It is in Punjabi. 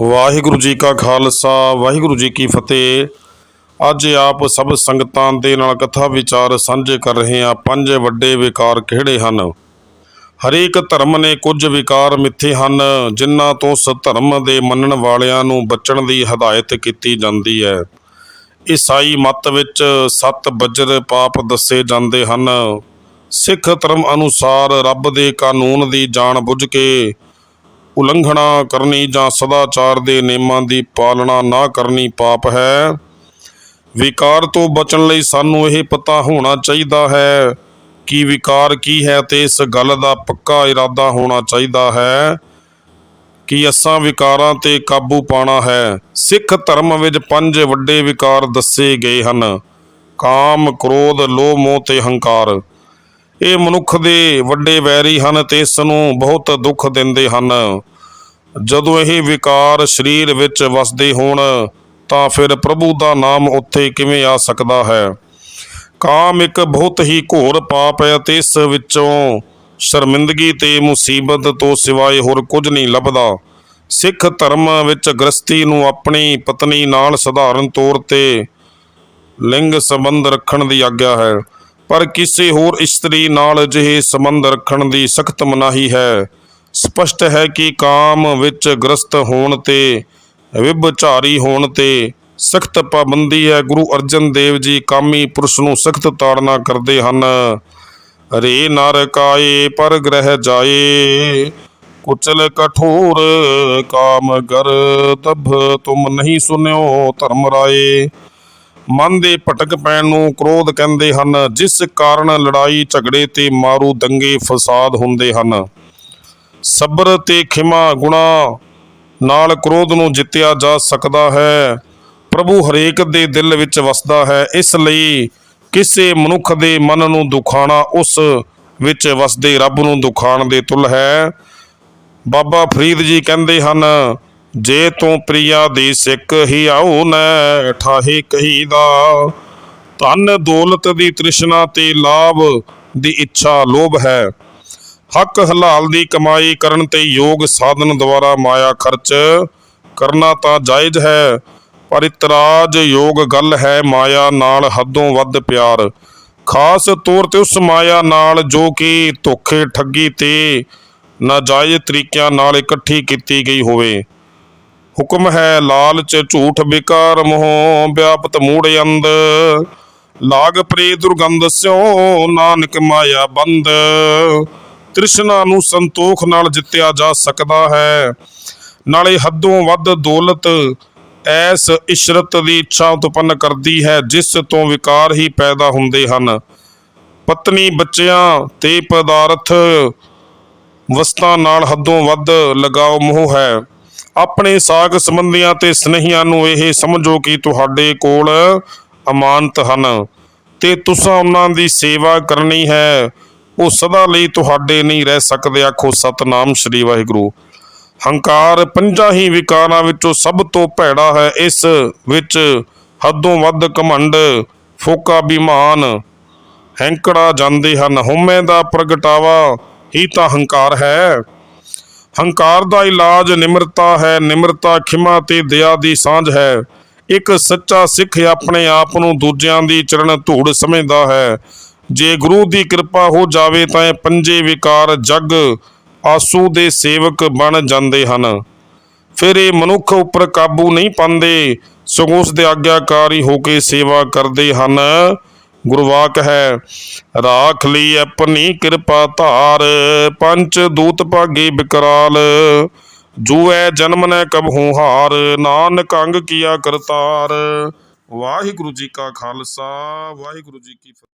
ਵਾਹਿਗੁਰੂ ਜੀ ਕਾ ਖਾਲਸਾ, ਵਾਹਿਗੁਰੂ ਜੀ ਕੀ ਫਤਿਹ। ਅੱਜ ਆਪ ਸਭ ਸੰਗਤਾਂ ਦੇ ਨਾਲ ਕਥਾ ਵਿਚਾਰ ਸਾਂਝੇ ਕਰ ਰਹੇ ਹਾਂ। ਪੰਜ ਵੱਡੇ ਵਿਕਾਰ ਕਿਹੜੇ ਹਨ? ਹਰੇਕ ਧਰਮ ਨੇ ਕੁਝ ਵਿਕਾਰ ਮਿੱਥੇ ਹਨ, ਜਿਨ੍ਹਾਂ ਤੋਂ ਉਸ ਧਰਮ ਦੇ ਮੰਨਣ ਵਾਲਿਆਂ ਨੂੰ ਬਚਣ ਦੀ ਹਦਾਇਤ ਕੀਤੀ ਜਾਂਦੀ ਹੈ। ਈਸਾਈ ਮਤ ਵਿੱਚ ਸੱਤ ਬਜਰ ਪਾਪ ਦੱਸੇ ਜਾਂਦੇ ਹਨ। ਸਿੱਖ ਧਰਮ ਅਨੁਸਾਰ ਰੱਬ ਦੇ ਕਾਨੂੰਨ ਦੀ ਜਾਣ ਬੁੱਝ ਕੇ ਉਲੰਘਣਾ ਕਰਨੀ ਜਾਂ ਸਦਾਚਾਰ ਦੇ ਨਿਯਮਾਂ ਦੀ ਪਾਲਣਾ ਨਾ ਕਰਨੀ ਪਾਪ ਹੈ। ਵਿਕਾਰ ਤੋਂ ਬਚਣ ਲਈ ਸਾਨੂੰ ਇਹ ਪਤਾ ਹੋਣਾ ਚਾਹੀਦਾ ਹੈ ਕਿ ਵਿਕਾਰ ਕੀ ਹੈ ਤੇ ਇਸ ਗੱਲ ਦਾ ਪੱਕਾ ਇਰਾਦਾ ਹੋਣਾ ਚਾਹੀਦਾ ਹੈ ਕਿ ਅਸਾਂ ਵਿਕਾਰਾਂ ਤੇ ਕਾਬੂ ਪਾਣਾ ਹੈ। ਸਿੱਖ ਧਰਮ ਵਿੱਚ ਪੰਜ ਵੱਡੇ ਵਿਕਾਰ ਦੱਸੇ ਗਏ ਹਨ। ਕਾਮ, ਕ੍ਰੋਧ, ਲੋਭ, ਮੋਹ ਤੇ ਹੰਕਾਰ। ਇਹ ਮਨੁੱਖ ਦੇ ਵੱਡੇ ਵੈਰੀ ਹਨ ਤੇ ਇਸ ਨੂੰ ਬਹੁਤ ਦੁੱਖ ਦਿੰਦੇ ਹਨ। ਜਦੋਂ ਇਹ ਵਿਕਾਰ ਸਰੀਰ ਵਿੱਚ ਵਸਦੇ ਹੋਣ, ਤਾਂ ਫਿਰ ਪ੍ਰਭੂ ਦਾ ਨਾਮ ਉੱਥੇ ਕਿਵੇਂ ਆ ਸਕਦਾ ਹੈ? ਕਾਮ ਇੱਕ ਬਹੁਤ ਹੀ ਘੋਰ ਪਾਪ ਹੈ ਤੇ ਇਸ ਵਿੱਚੋਂ ਸ਼ਰਮਿੰਦਗੀ ਤੇ ਮੁਸੀਬਤ ਤੋਂ ਸਿਵਾਏ ਹੋਰ ਕੁਝ ਨਹੀਂ ਲੱਭਦਾ। ਸਿੱਖ ਧਰਮ ਵਿੱਚ ਗ੍ਰਸਤੀ ਨੂੰ ਆਪਣੀ ਪਤਨੀ ਨਾਲ ਸਧਾਰਨ ਤੌਰ ਤੇ ਲਿੰਗ ਸੰਬੰਧ ਰੱਖਣ ਦੀ ਆਗਿਆ ਹੈ। ਪਰ ਕਿਸੇ ਹੋਰ ਇਸਤਰੀ ਨਾਲ ਅਜਿਹੇ ਸੰਬੰਧ ਰੱਖਣ ਦੀ ਸਖਤ ਮਨਾਹੀ ਹੈ। ਸਪਸ਼ਟ ਹੈ ਕਿ ਕਾਮ ਵਿੱਚ ਗ੍ਰਸਤ ਹੋਣ ਤੇ, ਵਿਭਚਾਰੀ ਹੋਣ ਤੇ ਸਖਤ ਪਾਬੰਦੀ ਹੈ। ਗੁਰੂ ਅਰਜਨ ਦੇਵ ਜੀ ਕਾਮੀ ਪੁਰਸ਼ ਨੂੰ ਸਖਤ ਤਾੜਨਾ ਕਰਦੇ ਹਨ। ਰੇ ਨਰ ਕਾਏ ਪਰ ਗ੍ਰਹਿ ਜਾਏ। ਕੁਚਲ ਕਠੋਰ ਕਾਮ ਗਰ ਤਬ ਤੁਮ ਨਹੀਂ ਸੁਨਿਓ ਧਰਮ ਰਾਏ। ਮਨ ਦੇ ਭਟਕ ਪੈਣ ਨੂੰ ਕ੍ਰੋਧ ਕਹਿੰਦੇ ਹਨ, ਜਿਸ ਕਾਰਨ ਲੜਾਈ, ਝਗੜੇ ਤੇ ਮਾਰੂ ਦੰਗੇ ਫਸਾਦ ਹੁੰਦੇ ਹਨ। ਸਬਰ ਤੇ ਖਿਮਾ ਗੁਣਾ ਨਾਲ ਕ੍ਰੋਧ ਨੂੰ ਜਿੱਤਿਆ ਜਾ ਸਕਦਾ ਹੈ। ਪ੍ਰਭੂ ਹਰੇਕ ਦੇ ਦਿਲ ਵਿੱਚ ਵਸਦਾ ਹੈ, ਇਸ ਲਈ ਕਿਸੇ ਮਨੁੱਖ ਦੇ ਮਨ ਨੂੰ ਦੁਖਾਣਾ ਉਸ ਵਿੱਚ ਵਸਦੇ ਰੱਬ ਨੂੰ ਦੁਖਾਣ ਦੇ ਤੁਲ ਹੈ। ਬਾਬਾ ਫਰੀਦ ਜੀ ਕਹਿੰਦੇ ਹਨ ਜੇ ਤੂੰ ਪ੍ਰਿਆ ਦੀ ਸਿੱਖ ਹੀ ਆਉ ਨੈ ਠਾਹੇ ਕਹੀਦਾ ਧਨ ਦੌਲਤ ਦੀ ਤ੍ਰਿਸ਼ਨਾ ਤੇ ਲਾਭ ਦੀ ਇੱਛਾ ਲੋਭ ਹੈ। ਹੱਕ ਹਲਾਲ ਦੀ ਕਮਾਈ ਕਰਨ ਤੇ ਯੋਗ ਸਾਧਨ ਦੁਆਰਾ ਮਾਇਆ ਖਰਚ ਕਰਨਾ ਤਾਂ ਜਾਇਜ਼ ਹੈ, ਪਰ ਇਤਰਾਜ਼ ਯੋਗ ਗੱਲ ਹੈ ਮਾਇਆ ਨਾਲ ਹੱਦੋਂ ਵੱਧ ਪਿਆਰ। ਖਾਸ ਤੌਰ ਤੇ ਉਸ ਮਾਇਆ ਨਾਲ ਜੋ ਕਿ ਧੋਖੇ ਠੱਗੀ ਤੇ ਨਾਜਾਇਜ਼ ਤਰੀਕਿਆਂ ਨਾਲ ਇਕੱਠੀ ਕੀਤੀ ਗਈ ਹੋਵੇ। ਹੁਕਮ ਹੈ ਲਾਲਚ, ਝੂਠ ਬੇਕਾਰ, ਮੋਹ ਵਿਆਪਤ ਮੂੜ ਅੰਦ ਲਾਗ ਪ੍ਰੇ ਦੁਰਗੰਧ ਸਿਓ ਨਾਨਕ ਮਾਇਆ ਬੰਦ। ਤ੍ਰਿਸ਼ਨਾ ਨੂੰ ਸੰਤੋਖ ਨਾਲ ਜਿੱਤਿਆ ਜਾ ਸਕਦਾ ਹੈ। ਨਾਲੇ ਹੱਦੋਂ ਵੱਧ ਦੌਲਤ, ਐਸ ਇਸ਼ਰਤ ਦੀ ਇੱਛਾ ਉਤਪੰਨ ਕਰਦੀ ਹੈ, ਜਿਸ ਤੋਂ ਵਿਕਾਰ ਹੀ ਪੈਦਾ ਹੁੰਦੇ ਹਨ। ਪਤਨੀ ਬੱਚਿਆਂ ਤੇ ਪਦਾਰਥ, ਵਸਤਾਂ ਨਾਲ ਹੱਦੋਂ ਵੱਧ ਲਗਾਓ ਮੋਹ ਹੈ। ਆਪਣੇ ਸਾਗ ਸੰਬੰਧੀਆਂ ਤੇ ਸਨੇਹੀਆਂ ਨੂੰ ਇਹ ਸਮਝੋ ਕਿ ਤੁਹਾਡੇ ਕੋਲ ਅਮਾਨਤ ਹਨ ਤੇ ਤੁਸੀਂ ਉਹਨਾਂ ਦੀ ਸੇਵਾ ਕਰਨੀ ਹੈ। ਉਹ ਸਦਾ ਲਈ ਤੁਹਾਡੇ ਨਹੀਂ ਰਹਿ ਸਕਦੇ, ਆਖੋ ਸਤਨਾਮ ਸ੍ਰੀ ਵਾਹਿਗੁਰੂ। ਹੰਕਾਰ ਪੰਜਾਂ ਹੀ ਵਿਕਾਰਾਂ ਵਿੱਚੋਂ ਸਭ ਤੋਂ ਭੈੜਾ ਹੈ। ਇਸ ਵਿੱਚ ਹੱਦੋਂ ਵੱਧ ਘਮੰਡ, ਫੋਕਾ ਬਿਮਾਨ ਹੈਂਕੜਾ ਜਾਂਦੇ ਹਨ। ਹਉਮੈ ਦਾ ਪ੍ਰਗਟਾਵਾ ਹੀ ਤਾਂ ਹੰਕਾਰ ਹੈ। ਹੰਕਾਰ ਦਾ ਇਲਾਜ ਨਿਮਰਤਾ ਹੈ, ਨਿਮਰਤਾ, ਖਿਮਾ ਤੇ ਦਇਆ ਦੀ ਸਾਂਝ ਹੈ। ਇੱਕ ਸੱਚਾ ਸਿੱਖ ਆਪਣੇ ਆਪ ਨੂੰ ਦੂਜਿਆਂ ਦੀ ਚਰਨ ਧੂੜ ਸਮਝਦਾ ਹੈ। ਜੇ ਗੁਰੂ ਦੀ ਕਿਰਪਾ ਹੋ ਜਾਵੇ ਤਾਂ ਇਹ ਪੰਜੇ ਵਿਕਾਰ ਜਗ ਆਸੂ ਦੇ ਸੇਵਕ ਬਣ ਜਾਂਦੇ ਹਨ। ਫਿਰ ਇਹ ਮਨੁੱਖ ਉੱਪਰ ਕਾਬੂ ਨਹੀਂ ਪਾਉਂਦੇ, ਸਗੋਂ ਉਸ ਦੇ ਆਗਿਆਕਾਰੀ ਹੋ ਕੇ ਸੇਵਾ ਕਰਦੇ ਹਨ। ਗੁਰਵਾਕ ਹੈ। ਰਾਖ ਲਈ ਆਪਣੀ ਕਿਰਪਾ ਧਾਰ ਪੰਚ ਦੂਤ ਭਾਗੀ ਬਿਕਰਾਲ। ਜੂਐ ਜਨਮ ਨੈ ਕਬਹੂ ਹਾਰ, ਨਾਨਕ ਅੰਗ ਕੀਆ ਕਰਤਾਰ। ਵਾਹਿਗੁਰੂ ਜੀ ਕਾ ਖਾਲਸਾ, ਵਾਹਿਗੁਰੂ ਜੀ ਕੀ ਫਤਿਹ।